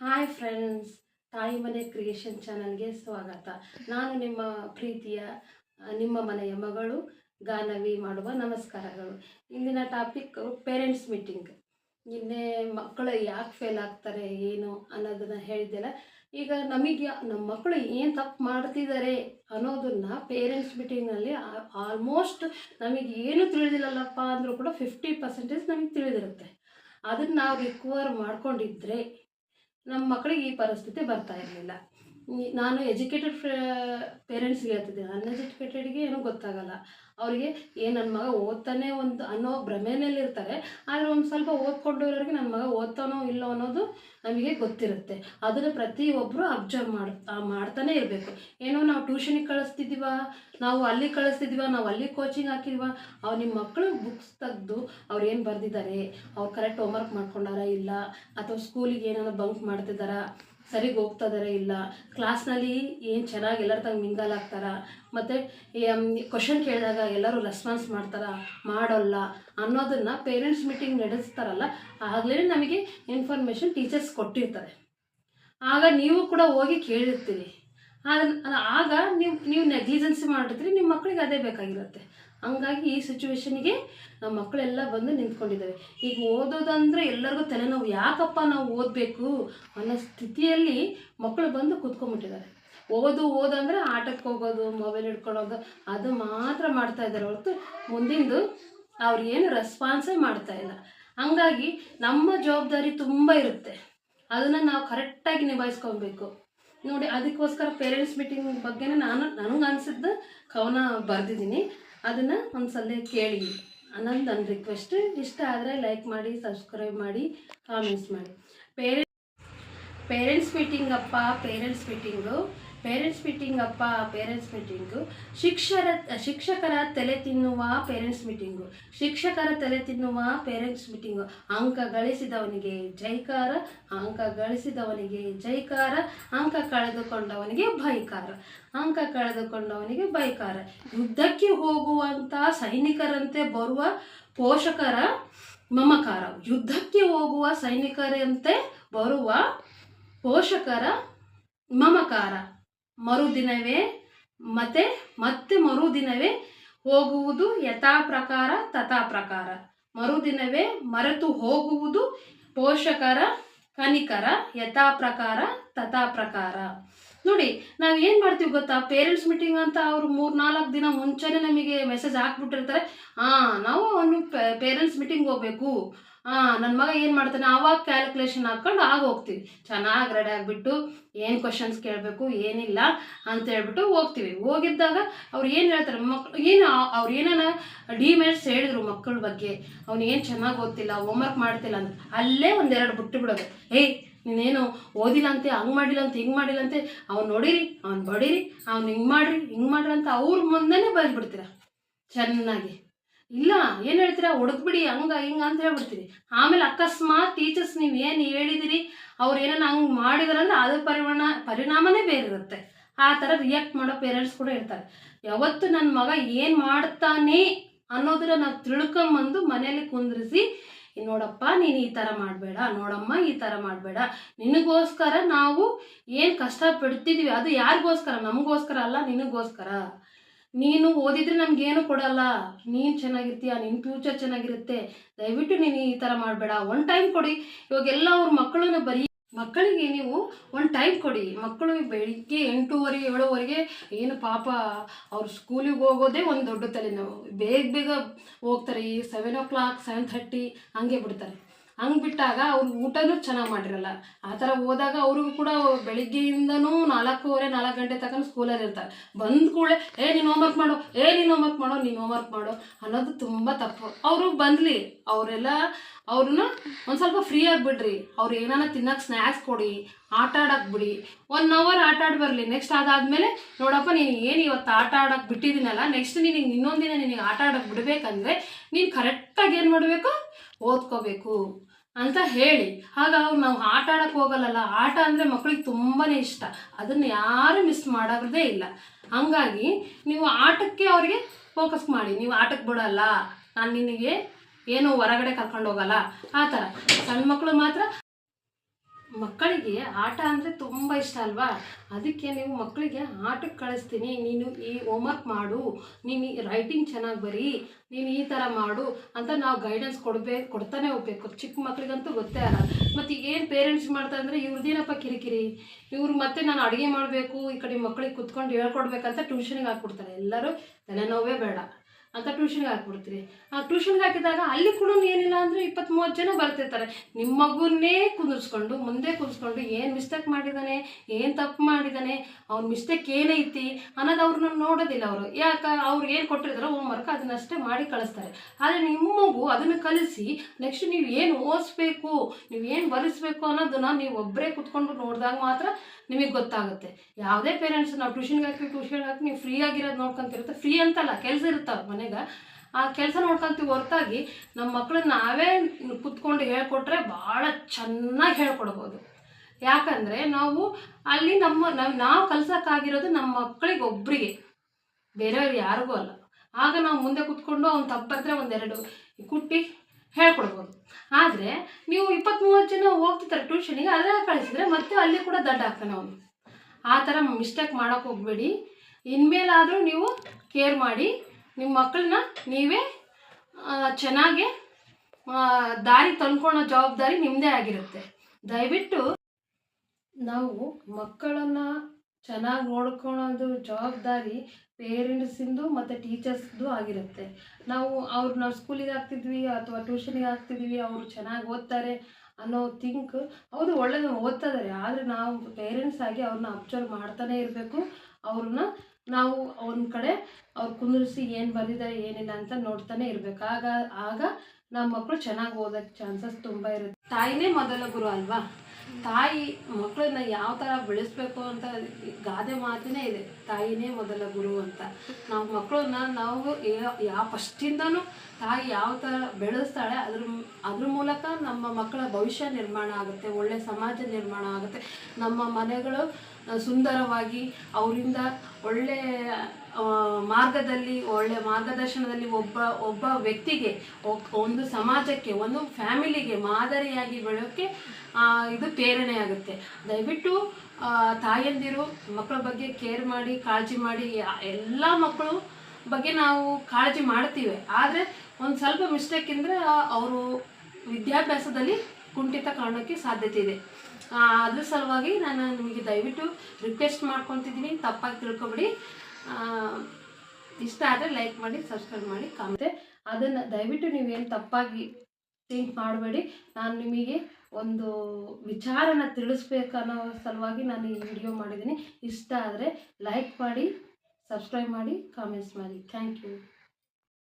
Hi friends ತಾಯಿ ಮನೆ creation ಚಾನಲ್ಗೆ ಸ್ವಾಗತ. ನಾನು ನಿಮ್ಮ ಪ್ರೀತಿಯ ನಿಮ್ಮ ಮನೆಯ ಮಗಳು ಗಾನವಿ ಮಾಡುವ ನಮಸ್ಕಾರಗಳು. ಇಂದಿನ ಟಾಪಿಕ್ ಪೇರೆಂಟ್ಸ್ ಮೀಟಿಂಗ್ ನಿನ್ನೆ ಮಕ್ಕಳು ಯಾಕೆ ಫೇಲ್ ಆಗ್ತಾರೆ, ಏನು ಅನ್ನೋದನ್ನು ಹೇಳಿದ್ದೆಲ್ಲ ಈಗ ನಮಗೆ ನಮ್ಮ ಮಕ್ಕಳು ಏನು ತಪ್ಪು ಮಾಡ್ತಿದ್ದಾರೆ ಅನ್ನೋದನ್ನು ಪೇರೆಂಟ್ಸ್ ಮೀಟಿಂಗ್ನಲ್ಲಿ ಆಲ್ಮೋಸ್ಟ್ ನಮಗೆ ಏನು ತಿಳಿದಿಲ್ಲಲ್ಲಪ್ಪ ಅಂದರೂ ಕೂಡ ಫಿಫ್ಟಿ ಪರ್ಸೆಂಟೇಜ್ ನಮಗೆ ತಿಳಿದಿರುತ್ತೆ. ಅದನ್ನು ನಾವು ರಿಕವರ್ ಮಾಡ್ಕೊಂಡಿದ್ರೆ ನಮ್ಮ ಮಕ್ಕಳಿಗೆ ಈ ಪರಿಸ್ಥಿತಿ ಬರ್ತಾ ಇರಲಿಲ್ಲ. ನಾನು ಎಜುಕೇಟೆಡ್ ಪೇರೆಂಟ್ಸ್ಗೆ ಹೇಳ್ತಿದ್ದೆ. ಅನ್ಎಜುಕೇಟೆಡ್ಗೆ ಏನೂ ಗೊತ್ತಾಗಲ್ಲ. ಅವರಿಗೆ, ಏ ನನ್ನ ಮಗ ಓದ್ತಾನೆ ಒಂದು ಅನ್ನೋ ಭ್ರಮೆಯಲ್ಲಿರ್ತಾರೆ ಆದರೆ ಒಂದು ಸ್ವಲ್ಪ ಓದ್ಕೊಂಡಿರೋರಿಗೆ ನನ್ನ ಮಗ ಓದ್ತಾನೋ ಇಲ್ಲೋ ಅನ್ನೋದು ನಮಗೆ ಗೊತ್ತಿರುತ್ತೆ. ಅದನ್ನು ಪ್ರತಿಯೊಬ್ಬರು ಅಬ್ಸರ್ವ್ ಮಾಡ ಮಾಡ್ತಾನೆ ಇರಬೇಕು. ಏನೋ ನಾವು ಟ್ಯೂಷನಿಗೆ ಕಳಿಸ್ತಿದ್ದೀವ? ನಾವು ಅಲ್ಲಿ ಕಳಿಸ್ತಿದ್ದೀವ? ನಾವು ಅಲ್ಲಿ ಕೋಚಿಂಗ್ ಹಾಕಿದ್ವ ಅವ್ರು ನಿಮ್ಮ ಮಕ್ಕಳು ಬುಕ್ಸ್ ತೆಗೆದು ಅವ್ರು ಏನು ಬರೆದಿದ್ದಾರೆ? ಅವ್ರು ಕರೆಕ್ಟ್ ಹೋಮ್ವರ್ಕ್ ಮಾಡ್ಕೊಂಡಾರ ಇಲ್ಲ? ಅಥವಾ ಸ್ಕೂಲಿಗೆ ಏನಾದ್ರು ಬಂಕ್ ಮಾಡ್ತಿದ್ದಾರಾ? ಸರಿಗೆ ಹೋಗ್ತಾ ಇಲ್ಲ? ಕ್ಲಾಸ್ನಲ್ಲಿ ಏನು ಚೆನ್ನಾಗಿ ಎಲ್ಲರ ತಂಗ ಮಿಂಗಲ್ ಆಗ್ತಾರ ಮತ್ತು ಕ್ವಶನ್ ಕೇಳಿದಾಗ ಎಲ್ಲರೂ ರೆಸ್ಪಾನ್ಸ್ ಮಾಡ್ತಾರ? ಮಾಡೋಲ್ಲ ಅನ್ನೋದನ್ನು ಪೇರೆಂಟ್ಸ್ ಮೀಟಿಂಗ್ ನಡೆಸ್ತಾರಲ್ಲ ಆಗಲೇ ನಮಗೆ ಇನ್ಫಾರ್ಮೇಷನ್ ಟೀಚರ್ಸ್ ಕೊಟ್ಟಿರ್ತಾರೆ. ಆಗ ನೀವು ಕೂಡ ಹೋಗಿ ಕೇಳಿರ್ತೀರಿ. ಆಗ ನೀವು ನೀವು ನೆಗ್ಲಿಜೆನ್ಸಿ ಮಾಡಿರ್ತೀರಿ, ನಿಮ್ಮ ಮಕ್ಕಳಿಗೆ ಅದೇ ಬೇಕಾಗಿರುತ್ತೆ. ಹಂಗಾಗಿ ಈ ಸಿಚುವೇಶನ್ಗೆ ನಮ್ಮ ಮಕ್ಕಳೆಲ್ಲ ಬಂದು ನಿಂತ್ಕೊಂಡಿದ್ದಾವೆ ಈಗ ಓದೋದಂದರೆ ಎಲ್ಲರಿಗೂ ತಲೆನೋವು ಯಾಕಪ್ಪ ನಾವು ಓದಬೇಕು ಅನ್ನೋ ಸ್ಥಿತಿಯಲ್ಲಿ ಮಕ್ಕಳು ಬಂದು ಕೂತ್ಕೊಂಡ್ಬಿಟ್ಟಿದ್ದಾರೆ. ಓದು ಓದಂದರೆ ಆಟಕ್ಕೆ ಹೋಗೋದು ಮೊಬೈಲ್ ಹಿಡ್ಕೊಳ್ಳೋದು, ಅದು ಮಾತ್ರ ಮಾಡ್ತಾ ಇದ್ದಾರೆ ಹೊರತು ಮುಂದಿಂದು ಏನು ರೆಸ್ಪಾನ್ಸೇ ಮಾಡ್ತಾ ಇಲ್ಲ. ಹಂಗಾಗಿ ನಮ್ಮ ಜವಾಬ್ದಾರಿ ತುಂಬ ಇರುತ್ತೆ. ಅದನ್ನು ನಾವು ಕರೆಕ್ಟಾಗಿ ನಿಭಾಯಿಸ್ಕೊಬೇಕು. ನೋಡಿ, ಅದಕ್ಕೋಸ್ಕರ ಪೇರೆಂಟ್ಸ್ ಮೀಟಿಂಗ್ ಬಗ್ಗೆನೇ ನಾನು ನನಗೆ ಅನಿಸಿದ್ದು ಕವನ ಬರೆದಿದ್ದೀನಿ. ಅದನ್ನು ಒಂದ್ಸಲ ಕೇಳಿ. ಅನ್ನೋದು ನನ್ನ ರಿಕ್ವೆಸ್ಟ್ ಇಷ್ಟ ಆದರೆ ಲೈಕ್ ಮಾಡಿ ಸಬ್ಸ್ಕ್ರೈಬ್ ಮಾಡಿ ಕಾಮೆಂಟ್ಸ್ ಮಾಡಿ. ಪೇರೆಂಟ್ ಪೇರೆಂಟ್ಸ್ ಮೀಟಿಂಗ್ ಅಪ್ಪ ಪೇರೆಂಟ್ಸ್ ಮೀಟಿಂಗು ಪೇರೆಂಟ್ಸ್ ಮೀಟಿಂಗ್ ಅಪ್ಪ ಪೇರೆಂಟ್ಸ್ ಮೀಟಿಂಗು ಶಿಕ್ಷರ, ಶಿಕ್ಷಕರ ತಲೆ ತಿನ್ನುವ ಪೇರೆಂಟ್ಸ್ ಮೀಟಿಂಗು ಶಿಕ್ಷಕರ ತಲೆ ತಿನ್ನುವ ಪೇರೆಂಟ್ಸ್ ಮೀಟಿಂಗು ಅಂಕ ಗಳಿಸಿದವನಿಗೆ ಜೈಕಾರ, ಅಂಕ ಗಳಿಸಿದವನಿಗೆ ಜೈಕಾರ, ಅಂಕ ಕಳೆದುಕೊಂಡವನಿಗೆ ಬೈಕಾರ ಅಂಕ ಕಳೆದುಕೊಂಡವನಿಗೆ ಬೈಕಾರ ಯುದ್ಧಕ್ಕೆ ಹೋಗುವಂಥ ಸೈನಿಕರಂತೆ ಬರುವ ಪೋಷಕರ ಮಮಕಾರ. ಯುದ್ಧಕ್ಕೆ ಹೋಗುವ ಸೈನಿಕರಂತೆ ಬರುವ ಪೋಷಕರ ಮಮಕಾರ ಮರುದಿನವೇ ಮತ್ತೆ ಮತ್ತೆ ಮರುದಿನವೇ ಹೋಗುವುದು ಯಥಾ ಪ್ರಕಾರ ತಥಾ ಪ್ರಕಾರ ಮರುದಿನವೇ ಮರೆತು ಹೋಗುವುದು ಪೋಷಕರ ಕನಿಕರ ಯಥಾ ಪ್ರಕಾರ ತಥಾ ಪ್ರಕಾರ ನೋಡಿ, ನಾವು ಏನು ಮಾಡ್ತೀವಿ ಗೊತ್ತಾ? ಪೇರೆಂಟ್ಸ್ ಮೀಟಿಂಗ್ ಅಂತ ಅವರು ಮೂರು ನಾಲ್ಕು ದಿನ ಮುಂಚೆನೇ ನಮಗೆ ಮೆಸೇಜ್ ಹಾಕ್ಬಿಟ್ಟಿರ್ತಾರೆ. ಹಾಂ ನಾವು ಅವನು ಪೇರೆಂಟ್ಸ್ ಮೀಟಿಂಗ್ ಹೋಗ್ಬೇಕು. ಹಾಂ ನನ್ನ ಮಗ ಏನು ಮಾಡ್ತಾನೆ? ಆವಾಗ ಕ್ಯಾಲ್ಕುಲೇಷನ್ ಹಾಕ್ಕೊಂಡು ಆಗ ಹೋಗ್ತೀವಿ. ಚೆನ್ನಾಗಿ ರೆಡಿ ಆಗಿಬಿಟ್ಟು ಏನು ಕ್ವಶನ್ಸ್ ಕೇಳಬೇಕು, ಏನಿಲ್ಲ ಅಂತ ಹೇಳ್ಬಿಟ್ಟು ಹೋಗ್ತೀವಿ. ಹೋಗಿದ್ದಾಗ ಅವ್ರು ಏನು ಹೇಳ್ತಾರೆ? ಮಕ್ಳು ಏನು ಅವ್ರು ಏನಾನ ಡಿಮೇಟ್ಸ್ ಹೇಳಿದ್ರು ಮಕ್ಕಳ ಬಗ್ಗೆ? ಅವ್ನು ಏನು ಚೆನ್ನಾಗಿ ಓದ್ತಿಲ್ಲ ಹೋಮ್ವರ್ಕ್ ಮಾಡ್ತಿಲ್ಲ ಅಂತ. ಅಲ್ಲೇ ಒಂದೆರಡು ಬಿಟ್ಟು ಬಿಡೋದು ಏಯ್, ನೀನೇನು ಓದಿಲ್ಲ ಅಂತೆ ಹಂಗೆ ಮಾಡಿಲ್ಲ ಅಂತ ಹಿಂಗೆ ಮಾಡಿಲ್ಲ ಅಂತೆ ಅವ್ನು ನೋಡಿರಿ, ಅವ್ನು ಬಡೀರಿ, ಅವ್ನು ಹಿಂಗೆ ಮಾಡ್ರಿ ಹಿಂಗೆ ಮಾಡ್ರಿ ಅಂತ ಅವ್ರ ಮುಂದೆನೇ ಬರೆದ್ಬಿಡ್ತೀರ? ಚೆನ್ನಾಗಿ. ಇಲ್ಲ, ಏನು ಹೇಳ್ತೀರಾ? ಹುಡುಕ್ಬಿಡಿ, ಹಂಗ, ಹಿಂಗ ಅಂತ ಹೇಳ್ಬಿಡ್ತೀರಿ. ಆಮೇಲೆ ಅಕಸ್ಮಾತ್ ಟೀಚರ್ಸ್ ನೀವು ಏನು ಹೇಳಿದಿರಿ, ಅವ್ರು ಏನನ್ನ ಹಂಗೆ ಮಾಡಿದಾರೆ ಅಂದ್ರೆ ಪರಿಮಾಣ ಪರಿಣಾಮನೇ ಬೇರೆ ಇರುತ್ತೆ ಆ ಥರ ರಿಯಾಕ್ಟ್ ಮಾಡೋ ಪೇರೆಂಟ್ಸ್ ಕೂಡ ಇರ್ತಾರೆ. ಯಾವತ್ತು ನನ್ನ ಮಗ ಏನು ಮಾಡ್ತಾನೆ ಅನ್ನೋದನ್ನ ನಾವು ತಿಳ್ಕೊಂಬಂದು ಮನೇಲಿ ಕುಂದ್ರಿಸಿ ನೋಡಪ್ಪ, ನೀನು ಈ ಥರ ಮಾಡಬೇಡ, ನೋಡಮ್ಮ, ಈ ಥರ ಮಾಡಬೇಡ. ನಿನಗೋಸ್ಕರ ನಾವು ಏನು ಕಷ್ಟ ಪಡ್ತಿದ್ದೀವಿ ಅದು ಯಾರಿಗೋಸ್ಕರ? ನಮಗೋಸ್ಕರ ಅಲ್ಲ, ನಿನಗೋಸ್ಕರ? ನೀನು ಓದಿದ್ರೆ ನಮಗೇನು ಕೊಡಲ್ಲ. ನೀನು ಚೆನ್ನಾಗಿರ್ತೀಯ ನಿನ್ನ ಫ್ಯೂಚರ್ ಚೆನ್ನಾಗಿರುತ್ತೆ. ದಯವಿಟ್ಟು ನೀನು ಈ ಥರ ಮಾಡಬೇಡ. ಒನ್ ಟೈಮ್ ಕೊಡಿ. ಇವಾಗೆಲ್ಲ ಅವ್ರ ಮಕ್ಕಳನ್ನ ಬರೀ ಮಕ್ಕಳಿಗೆ ನೀವು ಒಂದು ಟೈಮ್ ಕೊಡಿ. ಮಕ್ಕಳು ಬೆಳಿಗ್ಗೆ ಎಂಟೂವರೆ, ಏಳುವರೆಗೆ ಏನು ಪಾಪ ಅವ್ರ ಸ್ಕೂಲಿಗೆ ಹೋಗೋದೇ ಒಂದು ದೊಡ್ಡ ತಲೆನೋವು ಬೇಗ ಬೇಗ ಹೋಗ್ತಾರೆ. ಈ seven o'clock seven thirty ಹಂಗೆ ಬಿಡ್ತಾರೆ. ಹಂಗೆ ಬಿಟ್ಟಾಗ ಅವ್ರು ಊಟನೂ ಚೆನ್ನಾಗಿ ಮಾಡಿರಲ್ಲ. ಆ ಥರ ಹೋದಾಗ ಅವ್ರಿಗೂ ಕೂಡ ಬೆಳಿಗ್ಗೆಯಿಂದನೂ ನಾಲ್ಕೂವರೆ, ನಾಲ್ಕು ಗಂಟೆ ತನಕ ಸ್ಕೂಲಲ್ಲಿ ಇರ್ತಾರೆ. ಬಂದ ಕೂಡಲೇ, ಏ, ನೀನು ಹೋಮ್ವರ್ಕ್ ಮಾಡು, ಏ, ನೀನು ಹೋಮ್ವರ್ಕ್ ಮಾಡೋ, ನೀನು ಹೋಮ್ವರ್ಕ್ ಮಾಡು ಅನ್ನೋದು ತುಂಬ ತಪ್ಪು. ಅವರು ಬಂದಲಿ, ಅವರೆಲ್ಲ, ಅವ್ರನ್ನ ಒಂದು ಸ್ವಲ್ಪ ಫ್ರೀ ಆಗಿಬಿಡ್ರಿ ಅವ್ರು ಏನಾನ ತಿನ್ನಕ್ಕೆ ಸ್ನ್ಯಾಕ್ಸ್ ಕೊಡಿ, ಆಟ ಆಡಕ್ಕೆ ಬಿಡಿ. ಒನ್ ಅವರ್ ಆಟ ಆಡಿ ಬರಲಿ. ನೆಕ್ಸ್ಟ್ ಅದಾದಮೇಲೆ, ನೋಡಪ್ಪ, ನೀನು ಏನು ಇವತ್ತು ಆಟ ಆಡೋಕೆ ಬಿಟ್ಟಿದ್ದೀನಲ್ಲ. ನೆಕ್ಸ್ಟ್ ನಿನಗೆ ಇನ್ನೊಂದಿನ ದಿನ ನಿನಗೆ ಆಟ ಆಡೋಕೆ ಬಿಡಬೇಕಂದ್ರೆ, ನೀನು ಕರೆಕ್ಟಾಗಿ ಏನು ಮಾಡಬೇಕು? ಓದ್ಕೋಬೇಕು. ಅಂತ ಹೇಳಿ. ಆಗ ಅವ್ರು ನಾವು ಆಟ ಆಡಕ್ಕೆ ಹೋಗಲ್ಲಲ್ಲ? ಆಟ ಅಂದರೆ ಮಕ್ಕಳಿಗೆ ತುಂಬಾ ಇಷ್ಟ. ಅದನ್ನು ಯಾರು ಮಿಸ್ ಮಾಡೋದೇ ಇಲ್ಲ. ಹಂಗಾಗಿ ನೀವು ಆಟಕ್ಕೆ ಅವರಿಗೆ ಫೋಕಸ್ ಮಾಡಿ. ನೀವು ಆಟಕ್ಕೆ ಬಿಡಲ್ಲ. ನಾನು ನಿನಗೆ ಏನು ಹೊರಗಡೆ ಕರ್ಕೊಂಡು ಹೋಗಲ್ಲ. ಆ ಥರ. ಸಣ್ಣ ಮಕ್ಕಳು ಮಾತ್ರ ಮಕ್ಕಳಿಗೆ ಆಟ ಅಂದರೆ ತುಂಬ ಇಷ್ಟ ಅಲ್ವಾ? ಅದಕ್ಕೆ ನೀವು ಮಕ್ಕಳಿಗೆ ಆಟಕ್ಕೆ ಕಳಿಸ್ತೀನಿ. ನೀನು ಈ ಹೋಮ್ವರ್ಕ್ ಮಾಡು. ನೀನು ರೈಟಿಂಗ್ ಚೆನ್ನಾಗಿ ಬರೀ. ನೀನು ಈ ಥರ ಮಾಡು ಅಂತ ನಾವು ಗೈಡೆನ್ಸ್ ಕೊಡಬೇಕು ಕೊಡ್ತಾನೆ ಹೋಗ್ಬೇಕು. ಚಿಕ್ಕ ಮಕ್ಕಳಿಗಂತೂ ಗೊತ್ತೇ ಅಲ್ಲ ಮತ್ತು ಏನು ಪೇರೆಂಟ್ಸ್ ಮಾಡ್ತಾರೆ ಅಂದರೆ ಇವ್ರದ್ದೇನಪ್ಪ ಕಿರಿಕಿರಿ? ಇವ್ರು ಮತ್ತೆ ನಾನು ಅಡುಗೆ ಮಾಡಬೇಕು, ಈ ಕಡೆ ಮಕ್ಕಳಿಗೆ ಕುತ್ಕೊಂಡು ಹೇಳ್ಕೊಡ್ಬೇಕಂತ ಟ್ಯೂಷನಿಗೆ ಹಾಕ್ಬಿಡ್ತಾರೆ. ಎಲ್ಲರೂ ತಲೆನೋವೇ ಬೇಡ. ಅಂತ ಟ್ಯೂಷನ್ಗೆ ಹಾಕ್ಬಿಡ್ತೀರಿ. ಆ ಟ್ಯೂಷನ್ಗೆ ಹಾಕಿದಾಗ ಅಲ್ಲಿ ಕೂಡ ಏನಿಲ್ಲ ಅಂದರೆ ಇಪ್ಪತ್ತು ಮೂವತ್ತು ಜನ ಬರ್ತಿರ್ತಾರೆ. ನಿಮ್ಮ ಮಗುನ್ನೇ ಕುಂದಿರ್ಸ್ಕೊಂಡು, ಮುಂದೆ ಕುಂದಿಸ್ಕೊಂಡು ಏನು ಮಿಸ್ಟೇಕ್ ಮಾಡಿದ್ದಾನೆ ಏನು ತಪ್ಪು ಮಾಡಿದ್ದಾನೆ ಅವ್ನ ಮಿಸ್ಟೇಕ್ ಏನೈತಿ ಅನ್ನೋದು ಅವ್ರನ್ನ ನೋಡೋದಿಲ್ಲ ಅವರು. ಯಾಕೆ? ಅವ್ರು ಏನು ಕೊಟ್ಟಿರ್ತಾರೋ ಹೋಮ್ವರ್ಕ್ ಅದನ್ನಷ್ಟೇ ಮಾಡಿ ಕಳಿಸ್ತಾರೆ. ಆದರೆ ನಿಮ್ಮ ಮಗು ಅದನ್ನು ಕಲಿಸಿ ನೆಕ್ಸ್ಟ್ ನೀವು ಏನು ಓದಿಸ್ಬೇಕು, ನೀವು ಏನು ಬರೆಸ್ಬೇಕು ಅನ್ನೋದನ್ನ ನೀವು ಒಬ್ಬರೇ ಕುತ್ಕೊಂಡು ನೋಡಿದಾಗ ಮಾತ್ರ ನಿಮಗೆ ಗೊತ್ತಾಗುತ್ತೆ. ಯಾವುದೇ ಪೇರೆಂಟ್ಸ್ ನಾವು ಟ್ಯೂಷನ್ಗೆ ಹಾಕಿ ಟ್ಯೂಷನ್ಗೆ ಹಾಕಿ ನೀವು ಫ್ರೀ ಆಗಿರೋದು ನೋಡ್ಕೊಂತಿರುತ್ತೆ ಫ್ರೀ ಅಂತಲ್ಲ, ಕೆಲಸ ಇರುತ್ತವೆ ಮನೆಗೆ. ಆ ಕೆಲಸ ನೋಡ್ಕೊಂತೀವಿ ಹೊರತಾಗಿ ನಮ್ಮ ಮಕ್ಕಳನ್ನ ನಾವೇ ಕುತ್ಕೊಂಡು ಹೇಳ್ಕೊಟ್ರೆ ಭಾಳ ಚೆನ್ನಾಗಿ ಹೇಳ್ಕೊಡ್ಬೋದು. ಯಾಕಂದರೆ ನಾವು ಅಲ್ಲಿ ನಮ್ಮ ನಾವು ನಾವು ಕಲ್ಸೋಕ್ಕಾಗಿರೋದು ನಮ್ಮ ಮಕ್ಕಳಿಗೆ ಒಬ್ಬರಿಗೆ ಬೇರೆಯವ್ರು ಯಾರಿಗೂ ಅಲ್ಲ. ಆಗ ನಾವು ಮುಂದೆ ಕುತ್ಕೊಂಡು ಅವ್ನು ತಪ್ಪಿದ್ರೆ ಒಂದೆರಡು ಕುಟ್ಟಿ ಹೇಳ್ಕೊಡ್ಬೋದು. ಆದರೆ ನೀವು ಇಪ್ಪತ್ತ್ ಮೂವತ್ತು ಜನ ಹೋಗ್ತಿರ್ತಾರೆ ಟ್ಯೂಷನಿಗೆ ಅದರಲ್ಲಿ ಕಳಿಸಿದ್ರೆ ಮತ್ತೆ ಅಲ್ಲಿ ಕೂಡ ದಡ್ಡ ಹಾಕ್ತಾನೆ ಅವನು. ಆ ಥರ ಮಿಸ್ಟೇಕ್ ಮಾಡೋಕೆ ಹೋಗಬೇಡಿ. ಇನ್ಮೇಲಾದರೂ ನೀವು ಕೇರ್ ಮಾಡಿ, ನಿಮ್ಮ ಮಕ್ಕಳನ್ನ ನೀವೇ ಚೆನ್ನಾಗಿ ದಾರಿ ತಂದ್ಕೊಳ್ಳೋ ಜವಾಬ್ದಾರಿ ನಿಮ್ಮದೇ ಆಗಿರುತ್ತೆ. ದಯವಿಟ್ಟು ನಾವು ಮಕ್ಕಳನ್ನು ಚೆನ್ನಾಗಿ ನೋಡ್ಕೊಳೋದು ಜವಾಬ್ದಾರಿ ಪೇರೆಂಟ್ಸಿಂದು ಮತ್ತು ಟೀಚರ್ಸ್ದು ಆಗಿರುತ್ತೆ. ನಾವು ಅವ್ರು ನಾವು ಸ್ಕೂಲಿಗೆ ಹಾಕ್ತಿದ್ವಿ ಅಥವಾ ಟ್ಯೂಷನಿಗೆ ಹಾಕ್ತಿದ್ವಿ ಅವರು ಚೆನ್ನಾಗಿ ಓದ್ತಾರೆ ಅನ್ನೋ ಥಿಂಕ್ ಹೌದು ಒಳ್ಳೆಯದು ಓದ್ತಾ ಇದ್ದಾರೆ ಆದರೆ ನಾವು ಪೇರೆಂಟ್ಸ್ ಆಗಿ ಅವ್ರನ್ನ ಅಬ್ಸರ್ವ್ ಮಾಡ್ತಾನೆ ಇರಬೇಕು. ಅವ್ರನ್ನ ನಾವು ಒಂದು ಕಡೆ ಅವ್ರು ಕುಂದಿರಿಸಿ ಏನು ಬಂದಿದ್ದಾರೆ ಏನಿಲ್ಲ ಅಂತ ನೋಡ್ತಾನೆ ಇರಬೇಕು. ಆಗ ಆಗ ನಮ್ಮ ಮಕ್ಕಳು ಚೆನ್ನಾಗಿ ಓದೋಕ್ಕೆ ಚಾನ್ಸಸ್ ತುಂಬ ಇರುತ್ತೆ. ತಾಯಿನೇ ಮೊದಲ ಗುರು ಅಲ್ವಾ? ತಾಯಿ ಮಕ್ಕಳನ್ನ ಯಾವ ಥರ ಬೆಳೆಸ್ಬೇಕು ಅಂತ ಗಾದೆ ಮಾತಿನೇ ಇದೆ. ತಾಯಿನೇ ಮೊದಲ ಗುರು ಅಂತ. ನಾವು ಮಕ್ಕಳನ್ನ ನಾವು ಯಾವ ಫಸ್ಟಿಂದನೂ ತಾಯಿ ಯಾವ ಥರ ಬೆಳೆಸ್ತಾಳೆ ಅದ್ರ ಅದ್ರ ಮೂಲಕ ನಮ್ಮ ಮಕ್ಕಳ ಭವಿಷ್ಯ ನಿರ್ಮಾಣ ಆಗುತ್ತೆ ಒಳ್ಳೆ ಸಮಾಜ ನಿರ್ಮಾಣ ಆಗುತ್ತೆ. ನಮ್ಮ ಮನೆಗಳು ಸುಂದರವಾಗಿ ಅವರಿಂದ ಒಳ್ಳೆ ಆ, ಮಾರ್ಗದಲ್ಲಿ, ಒಳ್ಳೆ ಮಾರ್ಗದರ್ಶನದಲ್ಲಿ ಒಬ್ಬ ಒಬ್ಬ ವ್ಯಕ್ತಿಗೆ ಒಂದು ಸಮಾಜಕ್ಕೆ, ಒಂದು ಫ್ಯಾಮಿಲಿಗೆ ಮಾದರಿಯಾಗಿ ಬೆಳೆಯೋಕ್ಕೆ ಇದು ಪ್ರೇರಣೆ ಆಗುತ್ತೆ. ದಯವಿಟ್ಟು ತಾಯಂದಿರು, ಮಕ್ಕಳ ಬಗ್ಗೆ ಕೇರ್ ಮಾಡಿ, ಕಾಳಜಿ ಮಾಡಿ ಎಲ್ಲ ಮಕ್ಕಳು ಬಗ್ಗೆ ನಾವು ಕಾಳಜಿ ಮಾಡ್ತೀವಿ. ಆದರೆ, ಒಂದು ಸ್ವಲ್ಪ ಮಿಸ್ಟೇಕ್ ಅಂದರೆ ಅವರು ವಿದ್ಯಾಭ್ಯಾಸದಲ್ಲಿ ಕುಂಠಿತ ಕಾಣೋಕ್ಕೆ ಸಾಧ್ಯತೆ ಇದೆ. ಅದ್ರ ಸಲುವಾಗಿ ನಾನು ನಿಮಗೆ ದಯವಿಟ್ಟು ರಿಕ್ವೆಸ್ಟ್ ಮಾಡ್ಕೊತಿದ್ದೀನಿ. ತಪ್ಪಾಗಿ ತಿಳ್ಕೊಬೇಡಿ. ಇಷ್ಟ ಆದರೆ ಲೈಕ್ ಮಾಡಿ ಸಬ್ಸ್ಕ್ರೈಬ್ ಮಾಡಿ ಕಾmente ಅದನ್ನು ದಯವಿಟ್ಟು ನೀವೇನು ತಪ್ಪಾಗಿ ಥಿಂಕ್ ಮಾಡಬೇಡಿ. ನಾನು ನಿಮಗೆ ಒಂದು ವಿಚಾರನ ತಿಳಿಸ್ಬೇಕನ್ನೋ ಸಲುವಾಗಿ ನಾನು ಈ ವಿಡಿಯೋ ಮಾಡಿದ್ದೀನಿ. ಇಷ್ಟ ಆದರೆ ಲೈಕ್ ಮಾಡಿ ಸಬ್ಸ್ಕ್ರೈಬ್ ಮಾಡಿ ಕಾಮೆಂಟ್ಸ್ ಮಾಡಿ. Thank you